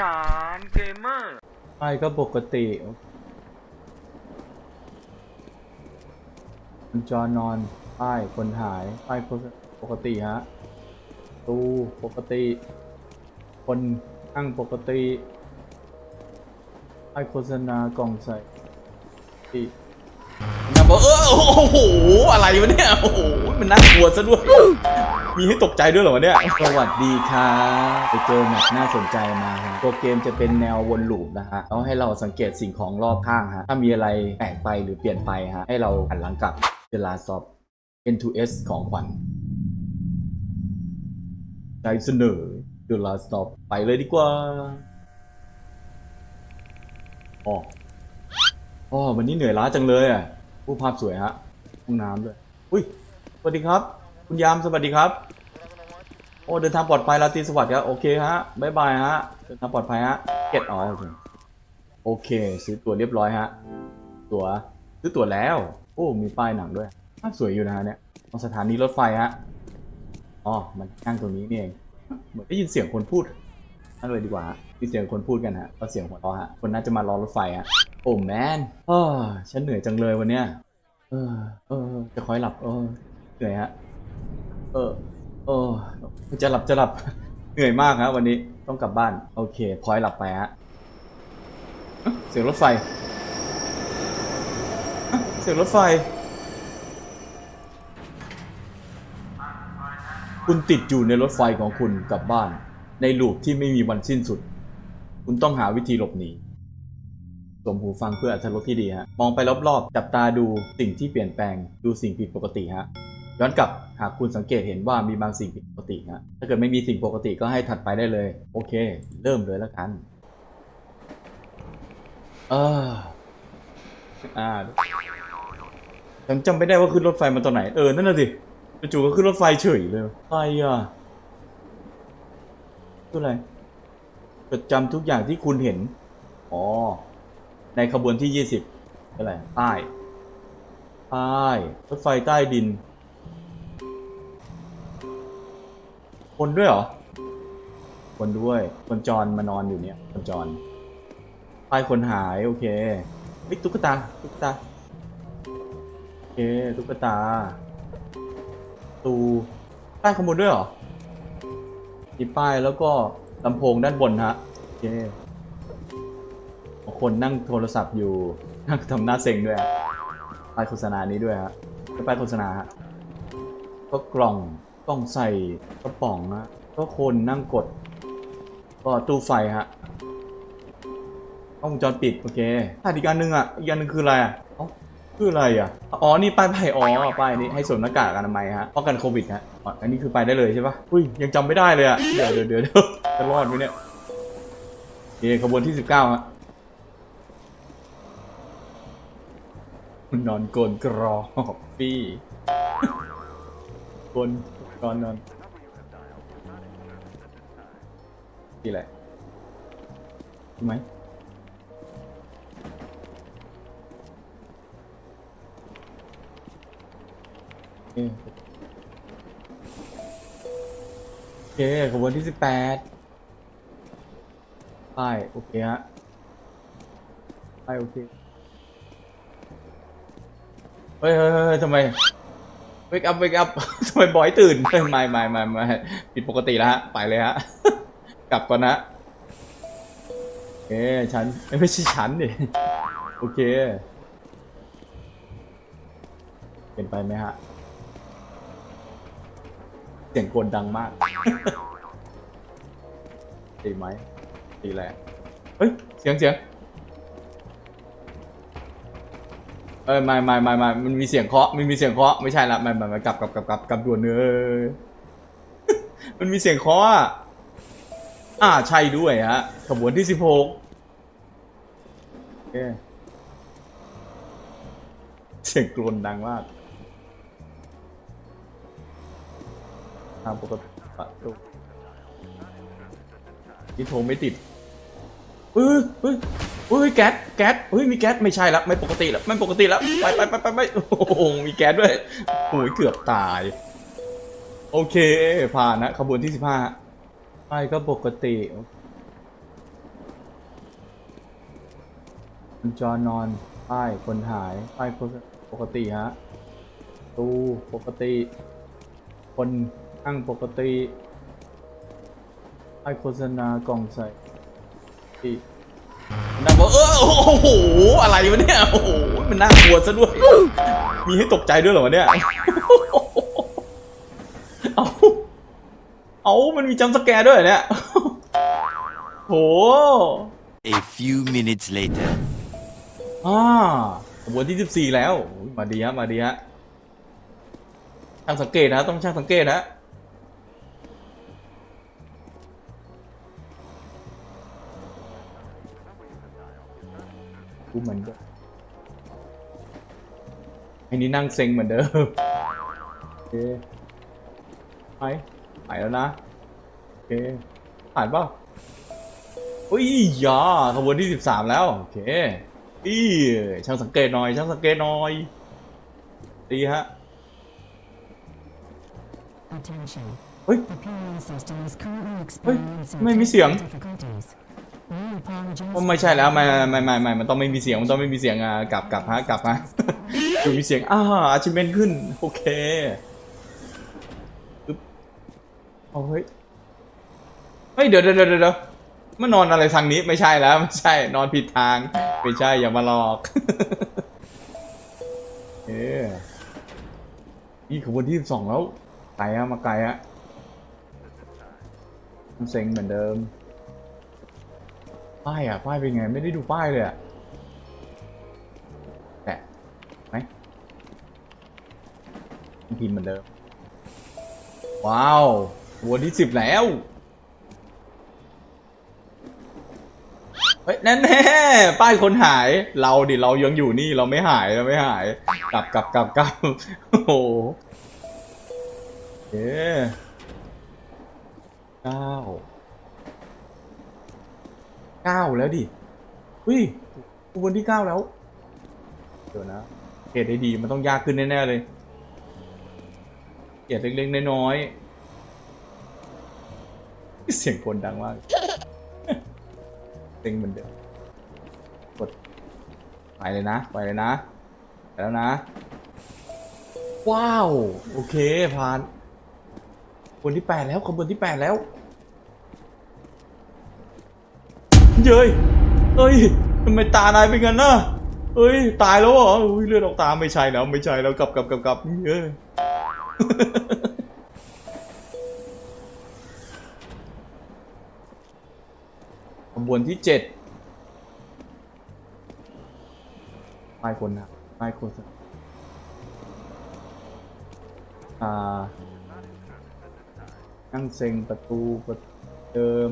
สารเกมเมอร์ไปก็ปกติคนจอนอนป้ายคนหายป้ายคนปกติฮะตู้ปกติ คนนั่งปกติป้ายโฆษณากล่องใส่ปกตินะบอกเออโอ้โห อะไรวะเนี่ย โอ้โห มันน่ากลัวซะด้วย มีให้ตกใจด้วยเหรอวะเนี่ย สวัสดีครับไปเจอแมปน่าสนใจมาฮะตัวเกมจะเป็นแนววนลูปนะฮะแล้วให้เราสังเกตสิ่งของรอบข้างฮะ ถ้ามีอะไรแปลกไปหรือเปลี่ยนไปฮะ ให้เราหันหลังกลับเวลาสอบ N2S ของขวัญใจเสนอ The Last Stop ไปเลยดีกว่าอ๋ออ๋อวันนี้เหนื่อยล้าจังเลยอะผู้ภาพสวยฮะห้องน้ำด้วย อุ้ย สวัสดีครับ คุณยามสวัสดีครับ โอ้เดินทางปลอดภัยราตรีสวัสดิ์ครับโอเคฮะบายบายฮะเดินทางปลอดภัยฮะเก็ตอ๋อโอเคโอเค ซื้อตั๋วเรียบร้อยฮะ ตั๋วซื้อตั๋วแล้ว โอ้มีป้ายหนังด้วยภาสวยอยู่นะฮะเนี่ยตรงสถานีรถไฟฮะอ๋อมันนั่งตรงนี้นี่เองเหมือนได้ยินเสียงคนพูดนั่นเลยดีกว่าฮะมีเสียงคนพูดกันฮะก็เสียงหัวเราะฮะคนน่าจะมารอรถไฟฮะโอ้แมนอ้อฉันเหนื่อยจังเลยวันเนี้ยเออเออจะคอยหลับเออเหนื่อยฮะ เออเออจะหลับจะหลับ เหนื่อยมากฮะวันนี้ต้องกลับบ้าน โอเคคอยหลับไปฮะเสียงรถไฟ เสียงรถไฟ คุณติดอยู่ในรถไฟของคุณกลับบ้าน ในลูปที่ไม่มีวันสิ้นสุด คุณต้องหาวิธีหลบหนีสวมหูฟังเพื่ออรรถรสที่ดีฮะ มองไปรอบๆ จับตาดูสิ่งที่เปลี่ยนแปลง ดูสิ่งผิดปกติฮะ ย้อนกลับหากคุณสังเกตเห็นว่ามีบางสิ่งผิดปกติฮะถ้าเกิดไม่มีสิ่งปกติก็ให้ถัดไปได้เลย โอเค เริ่มเลยแล้วกัน เอออ่ายังจำไม่ได้ว่าขึ้นรถไฟมาตอนไหน เออ นั่นน่ะสิจู่ๆก็ขึ้นรถไฟเฉยเลยใครอะคืออะไรจดจำทุกอย่างที่คุณเห็น อ๋อ ในขบวนที่20อะไรป้ายป้รถไฟใต้ดิน คนด้วยเหรอ คนด้วย คนจรมานอนอยู่เนี่ย คนจรป้ายคนหายโอเคเฮ้ยตุ๊กตา ตุ๊กตา โอเค ตุ๊กตา ตูป้ายขางบวนด้วยเหรอมีป้ายแล้วก็ลำโพงด้านบนฮะ โอเค คนนั่งโทรศัพท์อยู่ นั่งทำหน้าเซ็งด้วยป้ายโฆษณานี้ด้วยฮะก็ป้ายโฆษณาฮะก็กล่อง กล่องใส่กระป๋องฮะก็คนนั่งกด ก็ตู้ไฟฮะกล้องวงจรปิดโอเคถ้าอีกอันหนึ่งอะอีกอันหนึ่งคืออะไรอะเอ้าคืออะไรอะอ๋อนี่ป้ายไผ่อ๋อป้ายนี้ให้สวมหน้ากากอนามัยฮะป้องกันโควิดฮะอ๋ออันนี้คือไปได้เลยใช่ปะอุ้ยยังจำไม่ได้เลยอะเดี๋ยวเดี๋ยวเดี๋ยวเดี๋ยวจะรอดไหมเนี่ยโอเคขบวนที่สิบเก้าฮะนอนโกนกรอบปี้โกน นอนนอนนี่แหละใช่ไหมอ๊ะโอเคขบวนที่สิบแปดป้ายโอเคฮะป้ายโอเค เฮ้ยเฮ้ยเฮ้ยทำไม wake up wake up ทำไมบอยตื่นไม่ไม่ไม่ไม่ผิดปกติแล้วฮะ ไปเลยฮะ กลับก่อนนะโอเคฉันไม่ใช่ฉันดิ โอเค เป็นไปไหมฮะ เสียงกลดังมาก ตีไหม ตีแหละเฮ้ย เสียงเสียง ออไม่ไม่ไม่ไม่มันมีเสียงเคาะมันมีเสียงเคาะไม่ใช่ละไม่ไม่ไม่กลับกลับกลับกลับกลับด่วนเนอมันมีเสียงเคาะอะอ่าใช่ด้วยฮะขบวนที่สิบหกเสียงกรนดังมากทางปกติปะตูที่โทรไม่ติด เฮ้ยเฮ้ยเฮ้ยแก๊สแก๊สเฮ้ยมีแก๊สไม่ใช่ละไม่ปกติละไม่ปกติละไปไปไปไปไปโอ้โหมีแก๊สด้วยโอ้ยเกือบตาย โอเค ผ่านนะขบวนที่สิบห้าไปก็ปกติคนจอนอนป้ายคนหายป้ายปกติฮะตู้ปกติ คนนั่งปกติป้ายโฆษณากล่องใส่ ปกติดังบอกเออโอ้โหอะไรวะเนี่ยโอ้โหมันน่ากลัวซะด้วย มีให้ตกใจด้วยเหรอวะเนี่ยเอาเอามันมีจัมป์สแกร์ด้วยเหรอเนี่ยโห A few minutes later. อ่าขบวนที่ 14 แล้วโอ้ยมาดีฮะมาดีฮะช่างสังเกตนะ ต้องช่างสังเกตนะ กูเหมือนเดิมอ้นี่นั่งเซ็งเหมือนเดิมโอเคไปไปแล้วนะโอเคผ่านเปล่าอุ้ยยาขบวนที่สิบสามแล้วโอเคอีช่างสังเกตหน่อย ช่างสังเกตหน่อยดีฮะเฮ้ยเฮ้ยไม่มีเสียง ไม่ใช่แล้วไม่ไม่ไม่ไม่มันต้องไม่มีเสียงมันต้องไม่มีเสียงอะกลับกลับฮะกลับฮะอยู่มีเสียงอ่าอาชิเมนขึ้นโอเคปึ๊บเอาเฮ้ยเฮ้ยเดี๋ยวเดี๋ยวเดี๋ยวเดี๋ยวมานอนอะไรทางนี้ไม่ใช่แล้วไม่ใช่นอนผิดทาง ไม่ใช่อย่ามาหลอกเอ๊นี่ขบวนที่สองแล้วไกลฮะมาไกลฮะเซ็งเหมือนเดิม ป้ายอะ ป้ายเป็นไง ไม่ได้ดูป้ายเลยอะแตะไหมพิมพ์เหมือนเดิม ว้าววันที่สิบแล้ว เฮ้ยแน่แน่ป้ายคนหาย เราดิเรายังอยู่นี่เราไม่หายเราไม่หาย กลับกลับกลับกลับโอ้โหเอ๊เก้า เก้าแล้วดิอุ้ยขบวนที่เก้าแล้ว เดี๋ยวนะเกรดได้ดีมันต้องยากขึ้นแน่ๆเลยเกรดเล็กๆน้อยๆเสียงคนดังมากเต็งเหมือนเดิมกดไปเลยนะ ไปเลยนะไปแล้วนะ ว้าว โอเคผ่านขบวนที่แปดแล้วขบวนที่แปดแล้ว เย้ยเฮ้ยทำไมตานายเป็นงั้นน่ะเฮ้ย ตายแล้วเหรออุ้ยเลือดออกตาไม่ใช่แล้วไม่ใช่แล้วกลับกลับกลับกลับเย้ยขบวนที่เจ็ดป้ายคนนะป้ายโฆษณาอ่านั่งเซ็งประตูประตูเดิม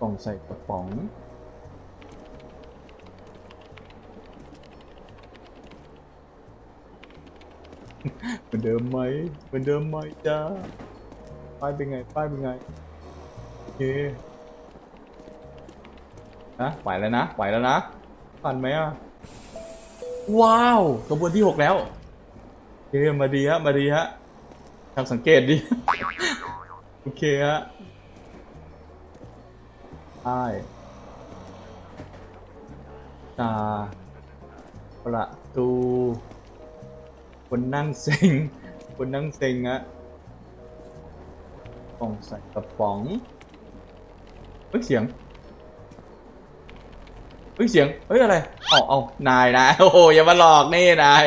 กล่องใส่กระป๋อง เหมือนเดิมไหมเหมือนเดิมไหมจ้าป้ายเป็นไงป้ายเป็นไงโอเคนะไหวแล้วนะไหวแล้วนะผ่านไหมอะว้าวกระบวนที่หกแล้วโอเคมาดีฮะมาดีฮะทางสังเกตดิโอเคฮะ ใช่ตาประตูคนนั่งเซ็งคนนั่งเซ็งอะกล่องใส่กระป๋องเฮ้ยเสียงเฮ้ยเสียงเฮ้ยอะไรเอาเอานายนะโอ้โหอย่ามาหลอกนี่นาย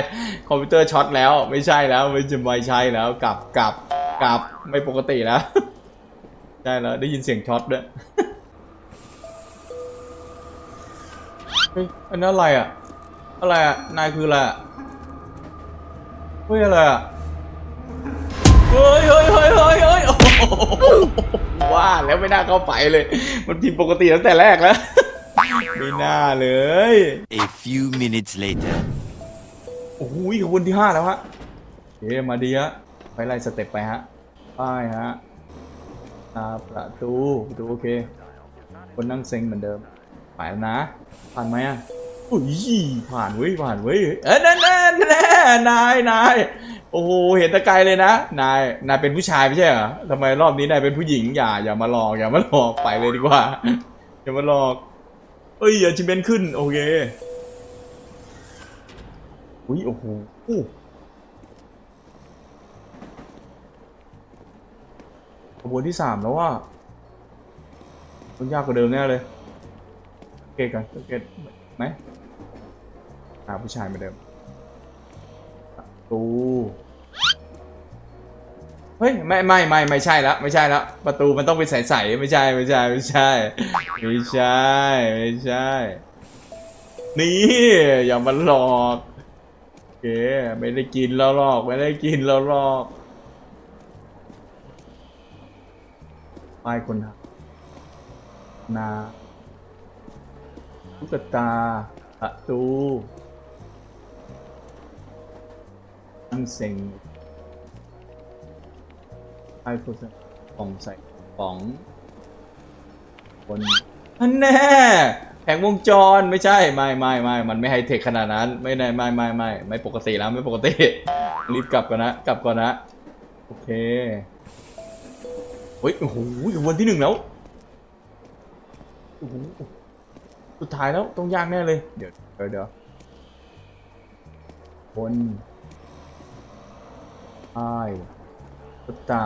คอมพิวเตอร์ช็อตแล้วไม่ใช่แล้วไม่จะไม่ใช่แล้วกลับกลับกลับไม่ปกติแล้วใช่แล้วได้ยินเสียงช็อตด้วย เฮ้ยอันนั้นอะไรอะ อะไรอะ นายคืออะไรอะ เฮ้ยอะไรอะ เฮ้ยเฮ้ยเฮ้ยเฮ้ยเฮ้ยโอ้โหว่าแล้วไม่น่าเข้าไปเลย มันผิดปกติตั้งแต่แรกแล้ว ไม่น่าเลย A few minutes later. โอ้โหขบวนที่ห้าแล้วฮะโอเคมาดีฮะ ไปไล่สเต็ปไปฮะ ป้ายฮะตาประตูประตูโอเค คนนั่งเซ็งเหมือนเดิม ไปแล้วนะ ผ่านไหมอะอุ้ยผ่านเว้ยผ่านเว้ยเอ้ยนั่นนั่นแน่นายนายโอ้โหเห็นตะไกลเลยนะนายนายเป็นผู้ชายไม่ใช่เหรอทำไมรอบนี้นายเป็นผู้หญิงอย่าอย่ามาหลอกอย่ามาหลอกไปเลยดีกว่าอย่ามาหลอกอ้ยอาชิเมนขึ้นโอเคอุ้ยโอ้โหขบวนที่สามแล้วว่ามันยากกว่าเดิมแน่เลย เกตกันเกตไหมหาผู้ชายเหมาเดิมประตูเฮ้ยไม่ไม่ไม่ไม่ใช่แล้วไม่ใช่แล้วประตูมันต้องเป็นใสๆไม่ใช่ไม่ใช่ไม่ใช่ไม่ใช่ไม่ใช่ นี่อย่ามาหลอกโอเคไม่ได้กินแล้วหรอกไม่ได้กินแล้วหรอกป้ายคนทำนา ตุ๊กตาประตูตั้งเซ็งป้ายโฆษณากล่องใส่ป๋องคนอันแน่แผงวงจรไม่ใช่ไม่ไม่ไม่มันไม่ไฮเทคขนาดนั้น ไม่ได้ไม่ไม่ไม่ไม่ปกติแล้วไม่ปกติ รีบกลับก่อนนะ กลับก่อนนะ โอเคเฮ้ยโอ้โหวันที่หนึ่งแล้วโอ้โห สุดท้ายแล้วต้องยากแน่เลย เดี๋ยวเดี๋ยวเดี๋ยวคนไอ้ตุ๊กตา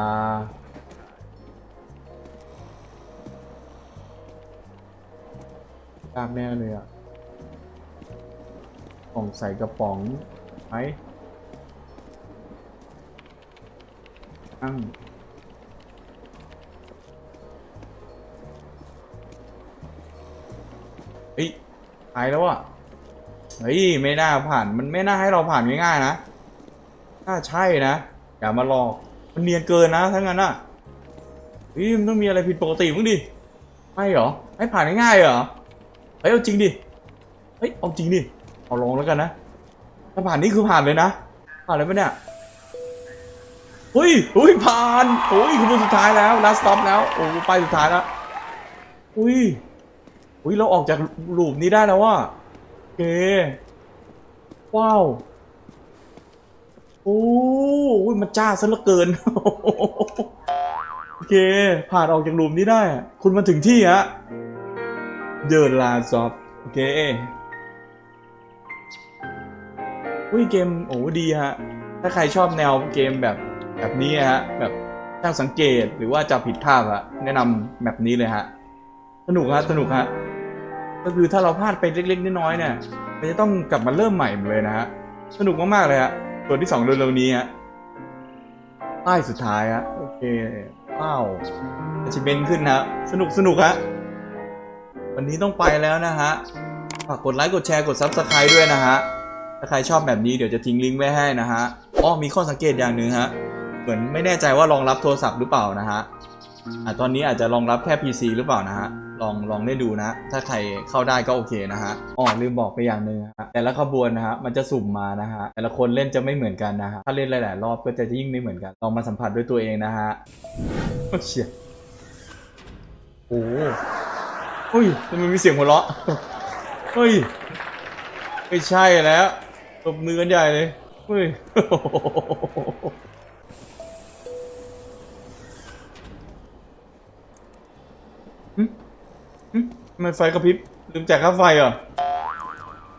ยากแน่เลยอะกล่องใส่กระป๋องไหมตั้ง เฮ้ยตายแล้วอะเฮ้ยไม่น่าผ่านมันไม่น่าให้เราผ่านง่ายๆนะน่าใช่นะอย่ามาลอกมันเนียนเกินนะทั้งนั้นอะเฮ้ยมันต้องมีอะไรผิดปกติมั้งดิไม่เหรอให้ผ่านง่ายๆเหรอเฮ้ยเอาจริงดิเฮ้ยเอาจริงดิเอาลองแล้วกันนะถ้าผ่านนี่คือผ่านเลยนะผ่านเลยปะเนี่ยเฮ้ยเฮ้ยผ่านโอ้ยคือสุดท้ายแล้ว last stop แล้วโอ้ไปสุดท้ายแล้วอุ้ย อุ้ยเราออกจากหลูปนี้ได้แล้วว่ะโอเค ว้าว โอ้ยมันจ้าซะเหลือเกิน โอเค ผ่านออกจากหลูปนี้ได้ คุณมาถึงที่ฮะ เดินลาซอฟโอเคอุ้ยเกมโอ้ดีฮะ ถ้าใครชอบแนวเกมแบบแบบนี้ฮะ แบบช่างสังเกตหรือว่าจับผิดภาพอะแนะนำแบบนี้เลยฮะ สนุกฮะ สนุกฮะ ก็คือถ้าเราพลาดไปเล็ก ๆน้อยๆเนี่ยมันจะต้องกลับมาเริ่มใหม่หมดเลยนะฮะสนุกมากๆเลยฮะตัวที่สองเร็วๆนี้ฮะป้ายสุดท้ายฮะโอเคว้าวอาชิเบนขึ้นฮะสนุกสนุกฮะวันนี้ต้องไปแล้วนะฮะฝากกดไลค์กดแชร์กด Subscribe ด้วยนะฮะถ้าใครชอบแบบนี้เดี๋ยวจะทิ้งลิงก์ไว้ให้นะฮะอ๋อมีข้อสังเกตอย่างหนึ่งฮะเหมือนไม่แน่ใจว่ารองรับโทรศัพท์หรือเปล่านะฮะอะตอนนี้อาจจะรองรับแค่ PC หรือเปล่านะฮะ ลองลองได้ดูนะ ถ้าใครเข้าได้ก็โอเคนะฮะอ๋อลืมบอกไปอย่างหนึ่งฮะแต่ละขบวนนะฮะมันจะสุ่มมานะฮะแต่ละคนเล่นจะไม่เหมือนกันนะฮะถ้าเล่นหลาย ๆ รอบก็จะยิ่งไม่เหมือนกันลองมาสัมผัสด้วยตัวเองนะฮะเชี่ยโอ้โหเฮ้ยทำไมมีเสียงหัวเราะเฮ้ยไม่ใช่แล้วตบมือกันใหญ่เลยเฮ้ย ทำไมไฟกระพริบลืมแจกค่าไฟเหรอ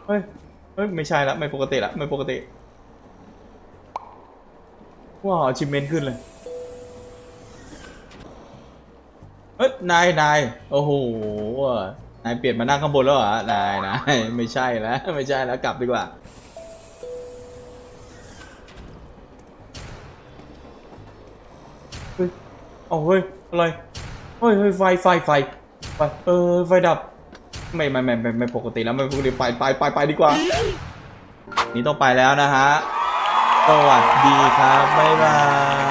เฮ้ย เฮ้ย ไม่ใช่ละ ไม่ปกติละ ไม่ปกติ ว้าวชิมเมนขึ้นเลย เฮ้ย นายนายโอ้โห นายเปลี่ยนมานั่งข้างบนแล้วเหรอ นายนายไม่ใช่แล้ว ไม่ใช่แล้ว กลับดีกว่าเฮ้ยเอาเฮ้ย อะไร เฮ้ยเฮ้ยไฟ ไฟ ไฟ ไฟเออไฟดับ ไม่ไม่ไม่ไม่ไม่ปกติแล้วไม่ปกติไปไปไปไปดีกว่า นี่ต้องไปแล้วนะฮะสวัสดีครับบ๊ายบาย